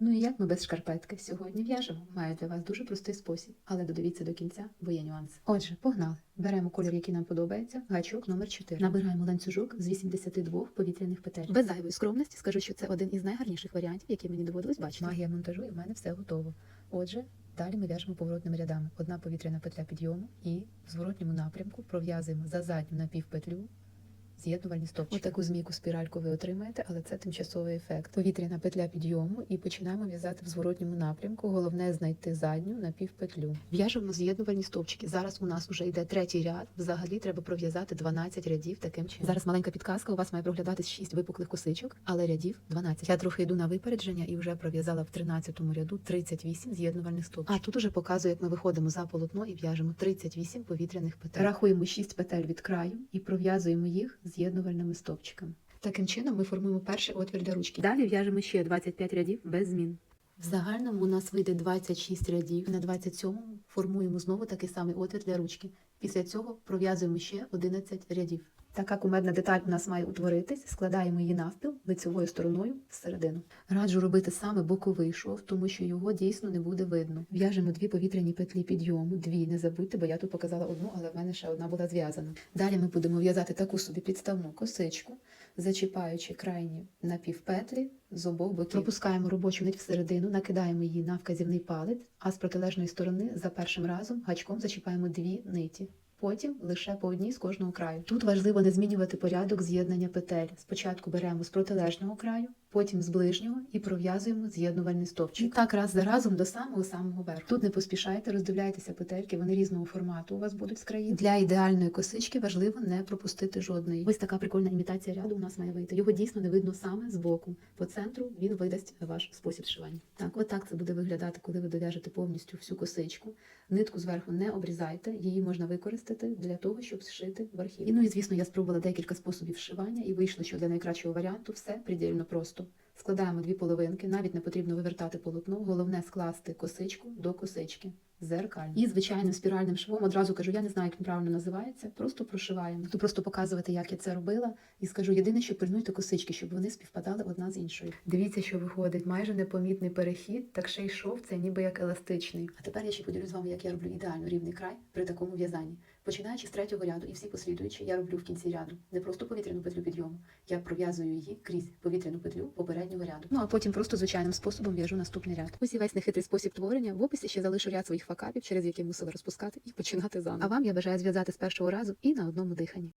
Ну і як ми без шкарпетки сьогодні в'яжемо? Маю для вас дуже простий спосіб, але додивіться до кінця, бо є нюанси. Отже, погнали. Беремо колір, який нам подобається, гачок номер 4. Набираємо ланцюжок з 82 повітряних петель. Без зайвої скромності скажу, що це один із найгарніших варіантів, які мені доводилось бачити. Магія монтажу, і в мене все готово. Отже, далі ми в'яжемо поворотними рядами. Одна повітряна петля підйому і в зворотньому напрямку пров'язуємо за задню напівпетлю з'єднувальні стовпчики. Отаку змійку спіральку ви отримаєте, але це тимчасовий ефект. Повітряна петля підйому і починаємо в'язати в зворотньому напрямку. Головне знайти задню напівпетлю. В'яжемо з'єднувальні стовпчики. Зараз у нас вже йде третій ряд. Взагалі треба пров'язати 12 рядів таким чином. Зараз маленька підказка. У вас має проглядатись 6 випуклих косичок, але рядів 12. Я трохи йду на випередження і вже пров'язала в 13 ряду 38 з'єднувальних стовпчиків. А тут уже показую, як ми виходимо за полотно і в'яжемо 38 повітряних петель. Рахуємо 6 петель від краю і пров'язуємо їх з'єднувальними стовпчиками. Таким чином ми формуємо перший отвір для ручки. Далі в'яжемо ще 25 рядів без змін. В загальному у нас вийде 26 рядів. На 27-му формуємо знову такий самий отвір для ручки. Після цього пров'язуємо ще 11 рядів. Така кумедна деталь у нас має утворитись, складаємо її навпіл лицевою стороною всередину. Раджу робити саме боковий шов, тому що його дійсно не буде видно. В'яжемо дві повітряні петлі підйому, дві, не забудьте, бо я тут показала одну, але в мене ще одна була зв'язана. Далі ми будемо в'язати таку собі підставну косичку, зачіпаючи крайні напівпетлі з обох боків. Пропускаємо робочу нить всередину, накидаємо її на вказівний палець, а з протилежної сторони за першим разом гачком зачіпаємо дві ниті. Потім лише по одній з кожного краю. Тут важливо не змінювати порядок з'єднання петель. Спочатку беремо з протилежного краю, потім з ближнього і пров'язуємо з'єднувальний стовпчик. І так раз за разом до самого самого верху. Тут не поспішайте, роздивляйтеся петельки, вони різного формату у вас будуть з країн. Для ідеальної косички важливо не пропустити жодної. Ось така прикольна імітація ряду у нас має вийти. Його дійсно не видно саме з боку. По центру він видасть ваш спосіб зшивання. Так, отак це буде виглядати, коли ви дов'яжете повністю всю косичку. Нитку зверху не обрізайте, її можна використати для того, щоб зшити верхів. І ну і звісно, я спробувала декілька способів вшивання, і вийшло, що для найкращого варіанту все предельно просто. Складаємо дві половинки, навіть не потрібно вивертати полотно, головне скласти косичку до косички. Зеркально. І звичайним спіральним швом одразу кажу, я не знаю, як він правильно називається. Просто прошиваємо. Буду просто показувати, як я це робила, і скажу єдине, що пильнуйте косички, щоб вони співпадали одна з іншою. Дивіться, що виходить майже непомітний перехід, так ще й шов це ніби як еластичний. А тепер я ще поділюсь з вами, як я роблю ідеально рівний край при такому в'язанні. Починаючи з третього ряду і всі послідуючі, я роблю в кінці ряду не просто повітряну петлю підйому, я пров'язую її крізь повітряну петлю попереднього ряду. Ну а потім просто звичайним способом в'яжу наступний ряд. Ось і весь нехитрий спосіб творення. В описі ще залишу ряд своїх факапів, через які мусили розпускати і починати заново. А вам я бажаю зв'язати з першого разу і на одному диханні.